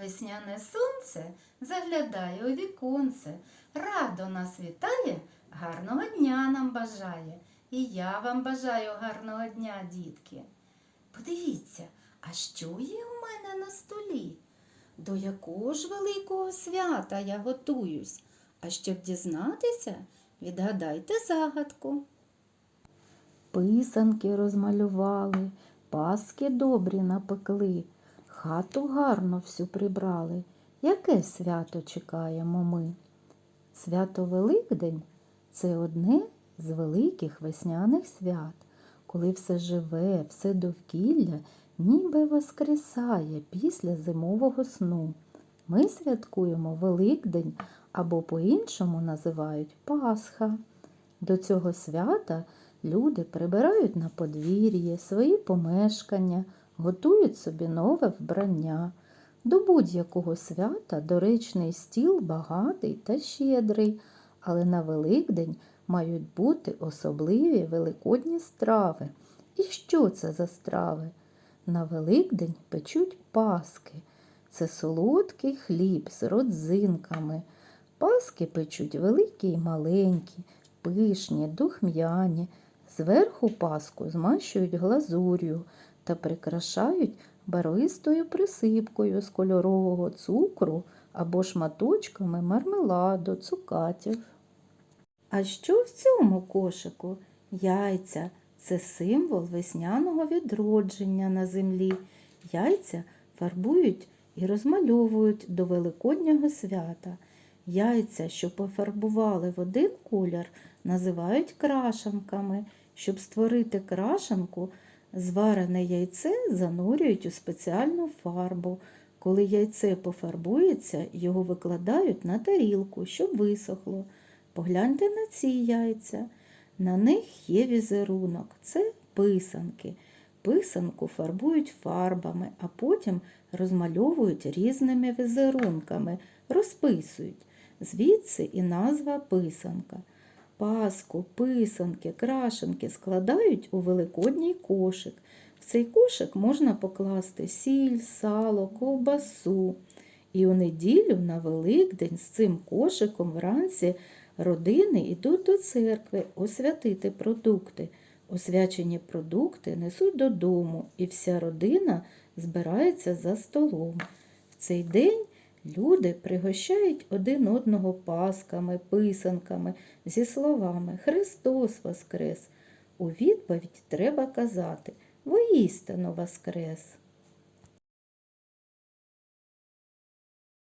Весняне сонце заглядає у віконце, радо нас вітає, гарного дня нам бажає. І я вам бажаю гарного дня, дітки. Подивіться, а що є у мене на столі? До якого ж великого свята я готуюсь? А щоб дізнатися, відгадайте загадку. Писанки розмалювали, паски добрі напекли, хату гарно всю прибрали. Яке свято чекаємо ми? Свято Великдень це одне з великих весняних свят, коли все живе, все довкілля ніби воскресає після зимового сну. Ми святкуємо Великдень або по-іншому називають Пасха. До цього свята люди прибирають на подвір'ї свої помешкання, готують собі нове вбрання. До будь-якого свята доречний стіл багатий та щедрий, але на Великдень мають бути особливі великодні страви. І що це за страви? На Великдень печуть паски. Це солодкий хліб з родзинками. Паски печуть великі й маленькі, пишні, духм'яні. Зверху паску змащують глазур'ю та прикрашають барвистою присипкою з кольорового цукру або шматочками мармеладу, цукатів. А що в цьому кошику? Яйця це символ весняного відродження на землі. Яйця фарбують і розмальовують до Великоднього свята. Яйця, що пофарбували в один колір, називають крашанками. Щоб створити крашанку, зварене яйце занурюють у спеціальну фарбу. Коли яйце пофарбується, його викладають на тарілку, щоб висохло. Погляньте на ці яйця. На них є візерунок. Це писанки. Писанку фарбують фарбами, а потім розмальовують різними візерунками, розписують. Звідси і назва писанка. Паску, писанки, крашенки складають у великодній кошик. В цей кошик можна покласти сіль, сало, ковбасу. І у неділю на Великдень з цим кошиком вранці родини йдуть до церкви освятити продукти. Освячені продукти несуть додому, і вся родина збирається за столом. В цей день люди пригощають один одного пасками, писанками зі словами Христос Воскрес. У відповідь треба казати Воістину Воскрес.